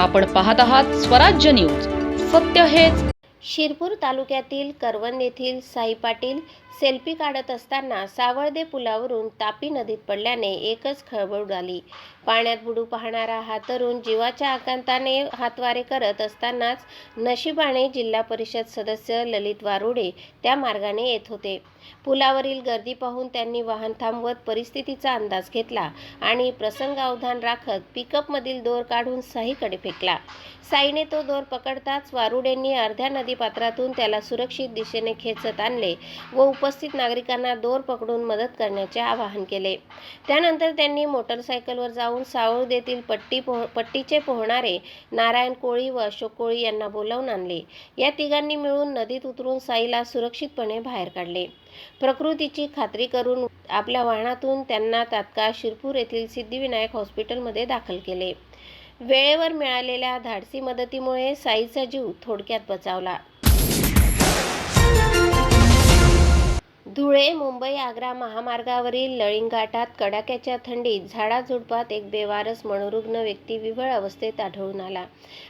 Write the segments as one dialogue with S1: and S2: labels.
S1: आपण पाहत आहात स्वराज्य न्यूज. सत्य हेच.
S2: शिरपूर तालुक्यातील करवंद येथील साई पाटील सेल्फी काढत असताना सावळदे पुलावरून तापी नदीत पडल्याने एकच खळबळ उडाली. पाण्यात बुडू पाहणारा हा तरुण जीवाच्या आकांताने हातवारे करत असतानाच नशिबाने जिल्हा परिषद सदस्य ललित वारुडे त्या मार्गाने येत होते. पुलावरील गर्दी पाहून त्यांनी वाहन थांबवत परिस्थितीचा अंदाज घेतला आणि प्रसंगावधान राखत पिकअपमधील दोर काढून साईकडे फेकला. साईने तो दोर पकडताच वारुडेंनी अर्ध्या नदीपात्रातून त्याला सुरक्षित दिशेने खेचत आणले व उपस्थित नागरिकांना दोर पकडून मदत करण्याचे आवाहन केले. त्यानंतर त्यांनी मोटरसायकलवर जाऊन सावळदेतील पट्टी पोह पट्टीचे पोहणारे नारायण कोळी व अशोक कोळी यांना बोलावून आणले. या तिघांनी मिळून नदीत उतरून साईला सुरक्षितपणे बाहेर काढले. प्रकृतीची खात्री करून आपल्या वाहनातून त्यांना तात्काळ शिरपूर येथील सिद्धिविनायक हॉस्पिटलमध्ये दाखल केले. वेळेवर मिळालेल्या धाडसी मदतीमुळे साईचा जीव थोडक्यात बचावला. धुळे मुंबई आग्रा महामार्गावरील लळिंगाटात कडाक्याच्या थंडीत झाडाझुडपात एक बेवारस मनोरुग्ण व्यक्ती विवळ अवस्थेत आढळून आला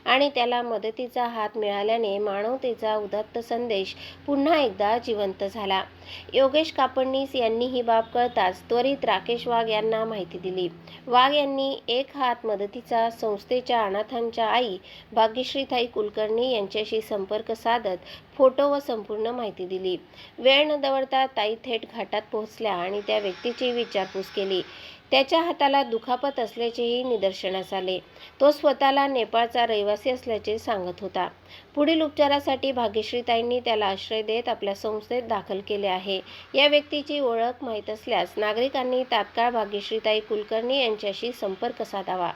S2: आणि त्याला मदतीचा हात मिळाल्याने मानवतेचा उदात्त संदेश पुन्हा एकदा जिवंत झाला. योगेश कापडणीस यांनी ही बाब कळताच त्वरित राकेश वाघ यांना माहिती दिली. वाघ यांनी एक हात मदतीचा संस्थेच्या अनाथांच्या आई भाग्यश्रीताई कुलकर्णी यांच्याशी संपर्क साधत फोटो व संपूर्ण माहिती दिली. वेळ न दवडता ताई थेट घाटात पोहोचल्या आणि त्या व्यक्तीची विचारपूस केली. त्याच्या हाताला दुखापत असल्याचेही निदर्शनास आले. तो स्वतःला नेपाळचा रहिवासी असल्याचे सांगत होता. पुढील उपचारासाठी भाग्यश्रीताईंनी त्याला आश्रय देत आपल्या संस्थेत दाखल केले आहे. या व्यक्तीची ओळख माहीत असल्यास नागरिकांनी तात्काळ भाग्यश्रीताई कुलकर्णी यांच्याशी संपर्क साधावा.